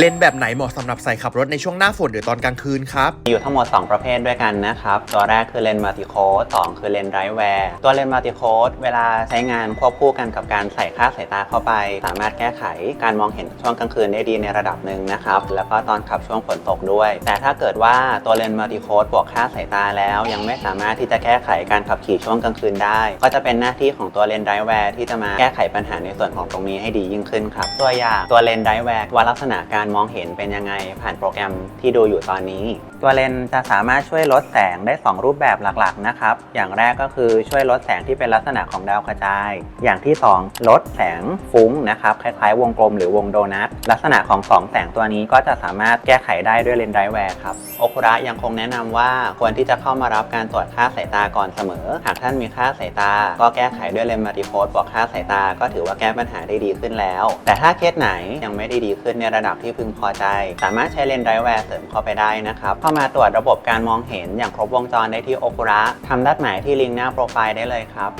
เลนแบบไหนเหมาะสำหรับใส่ขับรถในช่วงหน้าฝนหรือตอนกลางคืนครับอยู่ทั้งหมด 2 ประเภทด้วยกันนะครับ ตัวแรกคือเลนมัลติโค้ดสองคือเลนไรแวร์ตัวเลนมัลติโค้ดเวลาใช้งานควบคู่กันกับการใส่ค่าสายตาเข้าไป สามารถแก้ไขการมองเห็นช่วงกลางคืนได้ดีในระดับหนึ่งนะครับ แล้วก็ตอนขับช่วงฝนตกด้วย แต่ถ้าเกิดว่าตัวเลนมัลติโค้ดบวกค่าสายตาแล้ว ยังไม่สามารถที่จะแก้ไขการขับขี่ช่วงกลางคืนได้ ก็จะเป็นหน้าที่ของตัวเลนไรแวร์ที่จะมาแก้ไขปัญหาในส่วนของตรงนี้ให้ดียิ่งขึ้นครับตัวอย่างตัวเลนไรแวร์ว่าลักษณะการมองเห็นเป็นยังไงผ่านโปรแกรมที่ดูอยู่ตอนนี้ ตัวเลนส์จะสามารถช่วยลดแสงได้ 2 รูปแบบหลักๆนะครับ อย่างแรกก็คือช่วยลดแสงที่เป็นลักษณะของดาวกระจาย อย่างที่ 2 ลดแสงฟุ้งนะครับคล้ายๆ วงกลมหรือวงโดนัทลักษณะของ 2 แสงตัวนี้ก็จะสามารถแก้ไขได้ด้วยเลนส์ไดแวร์ครับโอคุระยังคงแนะนำว่าควรที่จะเข้ามารับการตรวจค่าสายตาก่อนเสมอ หากท่านมีค่าสายตา ก็แก้ไขด้วยเลนส์มัลติโฟสบวกค่าสายตา ก็ถือว่าแก้ปัญหาได้ดีขึ้นแล้ว แต่ถ้าเคสไหนยังไม่ได้ดีขึ้นในระดับที่พึงพอใจ สามารถใช้เลนส์ไดแวร์เสริมเข้าไปได้นะครับ เข้ามาตรวจระบบการมองเห็นอย่างครบวงจรได้ที่โอคุระทำดัดหมายที่ลิงก์หน้าโปรไฟล์ได้เลยครับ